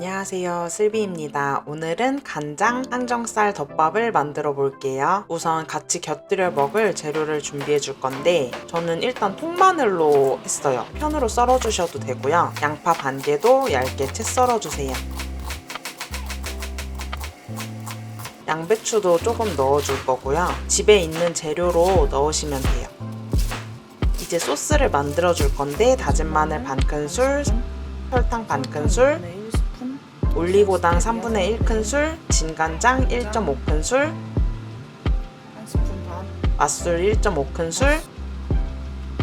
안녕하세요. 슬비입니다. 오늘은 간장 항정살 덮밥을 만들어 볼게요. 우선 같이 곁들여 먹을 재료를 준비해 줄 건데 저는 일단 통마늘로 했어요. 편으로 썰어 주셔도 되고요. 양파 반 개도 얇게 채 썰어 주세요. 양배추도 조금 넣어 줄 거고요. 집에 있는 재료로 넣으시면 돼요. 이제 소스를 만들어 줄 건데 다진 마늘 반 큰술 설탕 반 큰술 네, 1스푼. 올리고당 3분의 1큰술, 진간장 1.5큰술, 한 스푼 반. 맛술 1.5큰술,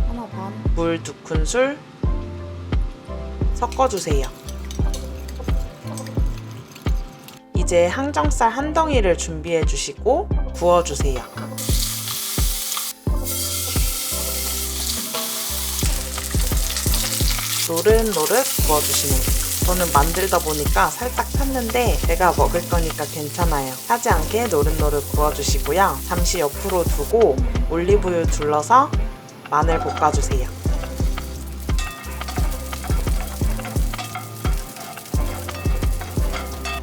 하나 반. 물 2큰술 섞어주세요. 이제 항정살 한 덩이를 준비해 주시고 구워주세요. 노릇노릇 구워주시면 돼요. 저는 만들다 보니까 살짝 탔는데 제가 먹을 거니까 괜찮아요. 타지 않게 노릇노릇 구워주시고요. 잠시 옆으로 두고 올리브유 둘러서 마늘 볶아주세요.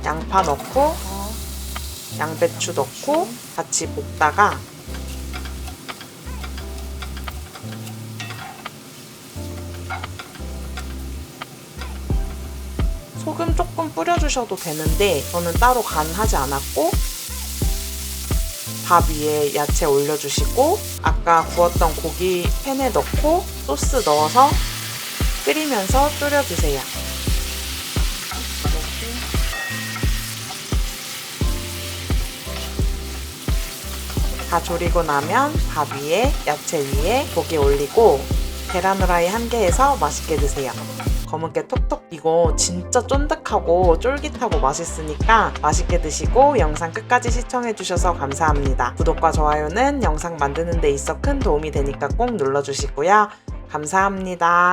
양파 넣고 어, 양배추 넣고 같이 볶다가 소금 조금 뿌려주셔도 되는데 저는 따로 간하지 않았고 밥 위에 야채 올려주시고 아까 구웠던 고기 팬에 넣고 소스 넣어서 끓이면서 졸여주세요. 다 졸이고 나면 밥 위에 야채 위에 고기 올리고 계란 후라이 한 개에서 맛있게 드세요. 검은깨 톡톡 이거 진짜 쫀득하고 쫄깃하고 맛있으니까 맛있게 드시고 영상 끝까지 시청해주셔서 감사합니다. 구독과 좋아요는 영상 만드는 데 있어 큰 도움이 되니까 꼭 눌러주시고요. 감사합니다.